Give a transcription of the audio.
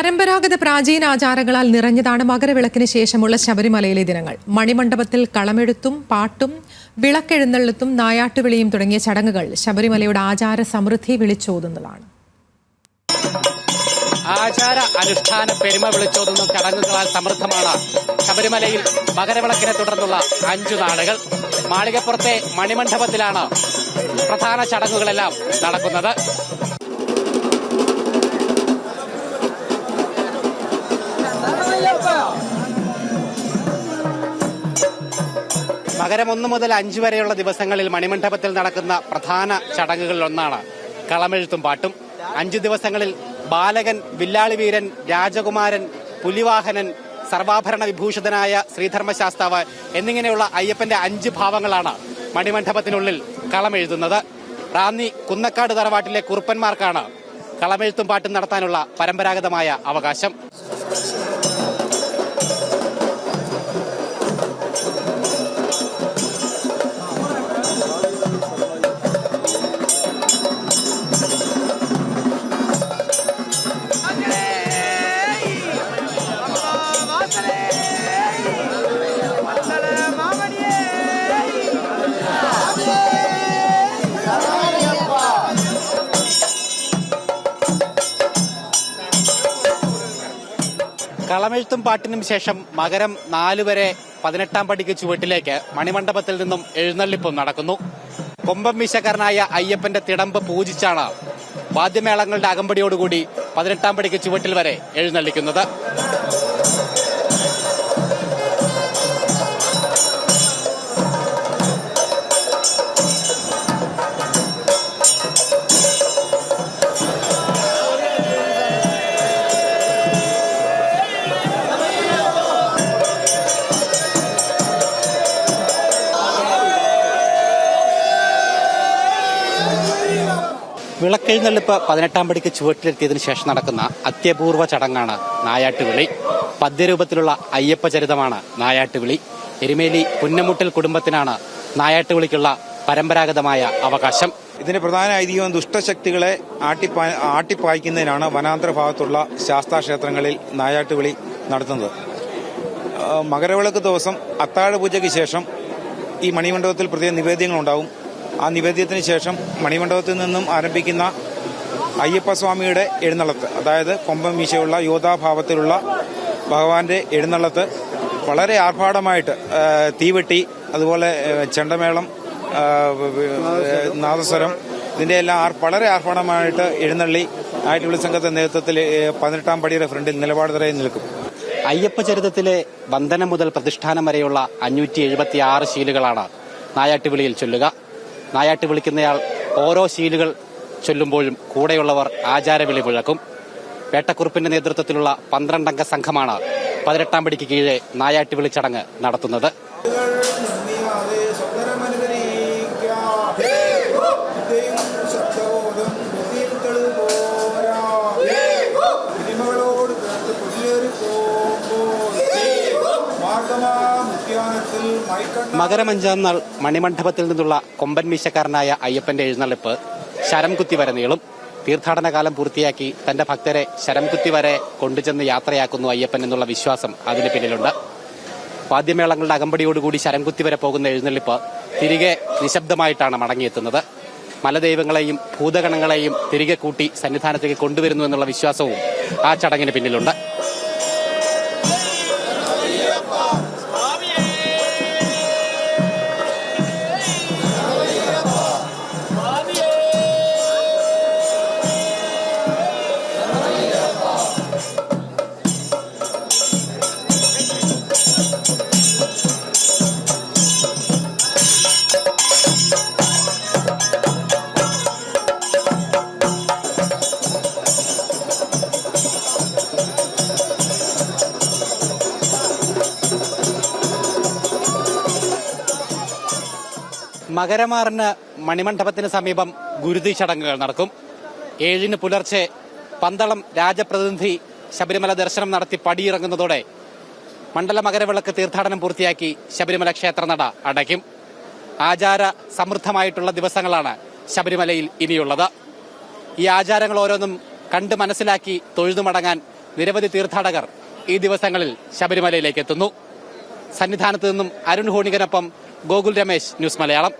പരമ്പരാഗത പ്രാചീന ആചാരങ്ങളാൽ നിറഞ്ഞതാണ് മകരവിളക്കിന് ശേഷമുള്ള ശബരിമലയിലെ ദിനങ്ങൾ. മണിമണ്ഡപത്തിൽ കളമെഴുത്തും പാട്ടും വിളക്കെഴുന്നള്ളത്തും നായാട്ടുവിളിയും തുടങ്ങിയ ചടങ്ങുകൾ ശബരിമലയുടെ ആചാര സമൃദ്ധി വിളിച്ചോതുന്നതാണ്. ആചാര അനുഷ്ഠാന പെരുമ വിളിച്ചോതുന്ന ചടങ്ങുകളാൽ സമൃദ്ധമാണ് ശബരിമലയിൽ മകരവിളക്കിനെ തുടർന്നുള്ള അഞ്ചു നാളുകൾ. മാളികപ്പുറത്തെ മണിമണ്ഡപത്തിലാണ് പ്രധാന ചടങ്ങുകളെല്ലാം നടക്കുന്നത്. മകരം ഒന്ന് മുതൽ അഞ്ച് വരെയുള്ള ദിവസങ്ങളിൽ മണിമണ്ഡപത്തിൽ നടക്കുന്ന പ്രധാന ചടങ്ങുകളിൽ ഒന്നാണ് കളമെഴുത്തും പാട്ടും. അഞ്ചു ദിവസങ്ങളിൽ ബാലകൻ വില്ലാളി വീരൻ രാജകുമാരൻ പുലിവാഹനൻ സർവാഭരണ വിഭൂഷിതനായ ശ്രീധർമ്മശാസ്താവ് എന്നിങ്ങനെയുള്ള അയ്യപ്പന്റെ അഞ്ച് ഭാവങ്ങളാണ് മണിമണ്ഡപത്തിനുള്ളിൽ കളമെഴുതുന്നത്. റാന്നി കുന്നക്കാട് തറവാട്ടിലെ കുറുപ്പന്മാർക്കാണ് കളമെഴുത്തും പാട്ടും നടത്താനുള്ള പരമ്പരാഗതമായ അവകാശം. കളമെഴുത്തും പാട്ടിനും ശേഷം മകരം നാല് വരെ പതിനെട്ടാം പടിക്ക് ചുവട്ടിലേക്ക് മണിമണ്ഡപത്തിൽ നിന്നും എഴുന്നള്ളിപ്പും നടക്കുന്നു. കൊമ്പം വിശകരനായ അയ്യപ്പന്റെ തിടമ്പ് പൂജിച്ചാണ് വാദ്യമേളങ്ങളുടെ അകമ്പടിയോടുകൂടി പതിനെട്ടാം പടിക്ക് ചുവട്ടിൽ വരെ എഴുന്നള്ളിക്കുന്നത്. വിളക്കെഴുന്നള്ളിപ്പ് പതിനെട്ടാം പടിക്ക് ചുവട്ടിലെത്തിയതിനു ശേഷം നടക്കുന്ന അത്യപൂർവ ചടങ്ങാണ് നായാട്ടുവിളി. പദ്യരൂപത്തിലുള്ള അയ്യപ്പ ചരിതമാണ് നായാട്ടുവിളി. എരുമേലി പുന്നമുട്ടൽ കുടുംബത്തിനാണ് നായാട്ടുവിളിക്കുള്ള പരമ്പരാഗതമായ അവകാശം. ഇതിന്റെ പ്രധാന ഐതിഹ്യം ദുഷ്ടശക്തികളെ ആട്ടിപ്പാ ആട്ടിപ്പായ്ക്കുന്നതിനാണ് വനാന്തര ഭാഗത്തുള്ള ശാസ്താക്ഷേത്രങ്ങളിൽ നായാട്ടുവിളി നടത്തുന്നത്. മകരവിളക്ക് ദിവസം അത്താഴ പൂജയ്ക്ക് ശേഷം ഈ മണിമണ്ഡപത്തിൽ പ്രത്യേക നിവേദ്യങ്ങളുണ്ടാവും. ആ നിവേദ്യത്തിന് ശേഷം മണിമണ്ഡപത്തിൽ നിന്നും ആരംഭിക്കുന്ന അയ്യപ്പസ്വാമിയുടെ എഴുന്നള്ളത്ത് അതായത് കൊമ്പം മീശയുള്ള യോധാഭാവത്തിലുള്ള ഭഗവാന്റെ എഴുന്നള്ളത്ത് വളരെ ആർഭാടമായിട്ട് തീവെട്ടി അതുപോലെ ചെണ്ടമേളം നാദസ്വരം ഇതിന്റെ എല്ലാം ആർ- വളരെ ആർഭാടമായിട്ട് എഴുന്നള്ളി ആയിട്ടുള്ള സംഘത്തെ നേതൃത്വത്തിൽ പതിനെട്ടാം പടിയുടെ ഫ്രണ്ടിൽ നിലപാട് തറയിൽ നിൽക്കും. അയ്യപ്പ ചരിത്രത്തിലെ വന്ദനം മുതൽ പ്രതിഷ്ഠാനം വരെയുള്ള അഞ്ഞൂറ്റി എഴുപത്തി ആറ് ശീലുകളാണ് നായാട്ടുവിളിയിൽ ചൊല്ലുക. നായാട്ട് വിളിക്കുന്നയാൾ ഓരോ ശീലുകൾ ചൊല്ലുമ്പോഴും കൂടെയുള്ളവർ ആചാരവിളി മുഴക്കും വേട്ടക്കുറുപ്പിന്റെ നേതൃത്വത്തിലുള്ള പന്ത്രണ്ടംഗ സംഘമാണ് പതിനെട്ടാം പടിക്ക് കീഴെ നായാട്ടുവിളി ചടങ്ങ് നടത്തുന്നത്. മകരമഞ്ചാം നാൾ മണിമണ്ഡപത്തിൽ നിന്നുള്ള കൊമ്പൻ മീശക്കാരനായ അയ്യപ്പന്റെ എഴുന്നള്ളിപ്പ് ശരം കുത്തി വരെ നീളും. തീർത്ഥാടന കാലം പൂർത്തിയാക്കി തന്റെ ഭക്തരെ ശരം കുത്തി വരെ കൊണ്ടുചെന്ന് യാത്രയാക്കുന്നു അയ്യപ്പൻ എന്നുള്ള വിശ്വാസം അതിന് പിന്നിലുണ്ട്. വാദ്യമേളങ്ങളുടെ അകമ്പടിയോടുകൂടി ശരം കുത്തി വരെ പോകുന്ന എഴുന്നള്ളിപ്പ് തിരികെ നിശബ്ദമായിട്ടാണ് മടങ്ങിയെത്തുന്നത്. മലദൈവങ്ങളെയും ഭൂതഗണങ്ങളെയും തിരികെ കൂട്ടി സന്നിധാനത്തേക്ക് കൊണ്ടുവരുന്നു എന്നുള്ള വിശ്വാസവും ആ ചടങ്ങിന് പിന്നിലുണ്ട്. മകരമാറിന് മണിമണ്ഡപത്തിന് സമീപം ഗുരുതി ചടങ്ങുകൾ നടക്കും. ഏഴിന് പുലർച്ചെ പന്തളം രാജപ്രതിനിധി ശബരിമല ദർശനം നടത്തി പടിയിറങ്ങുന്നതോടെ മണ്ഡല മകരവിളക്ക് തീർത്ഥാടനം പൂർത്തിയാക്കി ശബരിമല ക്ഷേത്രനട അടയ്ക്കും. ആചാര സമൃദ്ധമായിട്ടുള്ള ദിവസങ്ങളാണ് ശബരിമലയിൽ ഇനിയുള്ളത്. ഈ ആചാരങ്ങൾ ഓരോന്നും കണ്ട് മനസ്സിലാക്കി തൊഴുതു മടങ്ങാൻ നിരവധി തീർത്ഥാടകർ ഈ ദിവസങ്ങളിൽ ശബരിമലയിലേക്ക് എത്തുന്നു. സന്നിധാനത്ത് നിന്നും അരുൺ ഹോണികനൊപ്പം ഗോകുൽ രമേശ് ന്യൂസ് മലയാളം.